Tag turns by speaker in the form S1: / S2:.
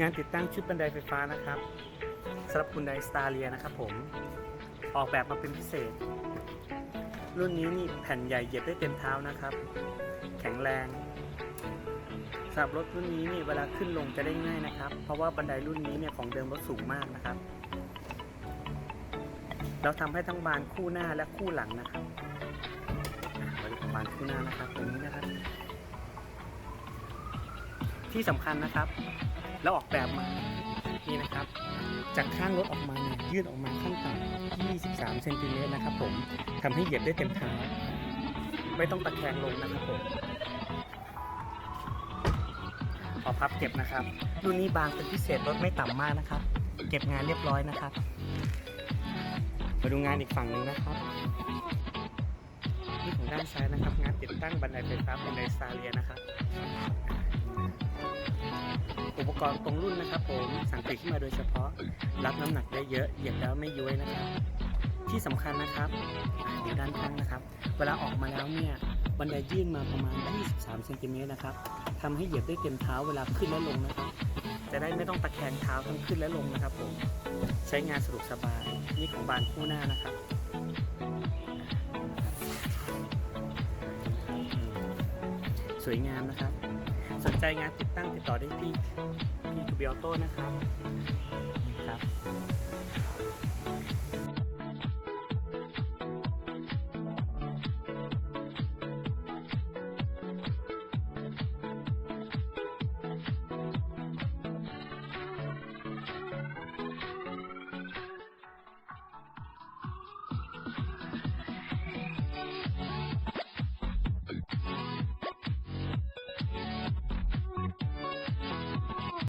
S1: งานติดตั้งชุดบันไดไฟฟ้านะครับสำหรับคุณไดสตาเลียนะครับผมออกแบบมาเป็นพิเศษ รุ่นนี้นี่แผ่นใหญ่เหยียบได้เต็มเท้านะครับ แข็งแรงสำหรับรถรุ่นนี้นี่เวลาขึ้นลงจะได้ง่ายนะครับ เพราะว่าบันไดรุ่นนี้เนี่ยของเดิมรถสูงมากนะครับ เราทำให้ทั้งบานคู่หน้าและคู่หลังนะครับมาดูบานคู่หน้านะครับตรงนี้นะครับ ที่สำคัญนะครับ เราออกแบบมานี่นะครับ จากข้างรถออกมาเนี่ยยืดออกมาขั้นต่ำ23เซนติเมตรนะครับผมทำให้เหยียบได้เต็มเท้าไม่ต้องตะแคงลงนะครับผมพอพับเก็บนะครับรุ่นนี้บางเป็นพิเศษรถไม่ต่ำมากนะครับ เก็บงานเรียบร้อยนะครับ มาดูงานอีกฝั่งหนึ่งนะครับนี่ของด้านซ้ายนะครับ งานติดตั้งบันไดไฟฟ้าบันไดซาเลียนะครับ อุปกรณ์ตรงรุ่นนะครับผมสั่งติดขึ้นมาโดยเฉพาะ รับน้ำหนักได้เยอะเหยียบแล้วไม่ย้วยนะครับ ที่สำคัญนะครับเดี๋ยวด้านข้างนะครับ เวลาออกมาแล้วเนี่ยบันไดยื่นมาประมาณ 23เซนติเมตรนะครับทำให้เหยียบได้เต็มเท้าเวลาขึ้นและลงนะครับ จะได้ไม่ต้องตะแคงเท้าทั้งขึ้นและลงนะครับผมใช้งานสะดวกสบายนี่ของบานคู่หน้านะครับสวยงามนะครับ สนใจงานติดตั้งติดต่อได้ที่พี่ทูบิออโต้นะครับครับ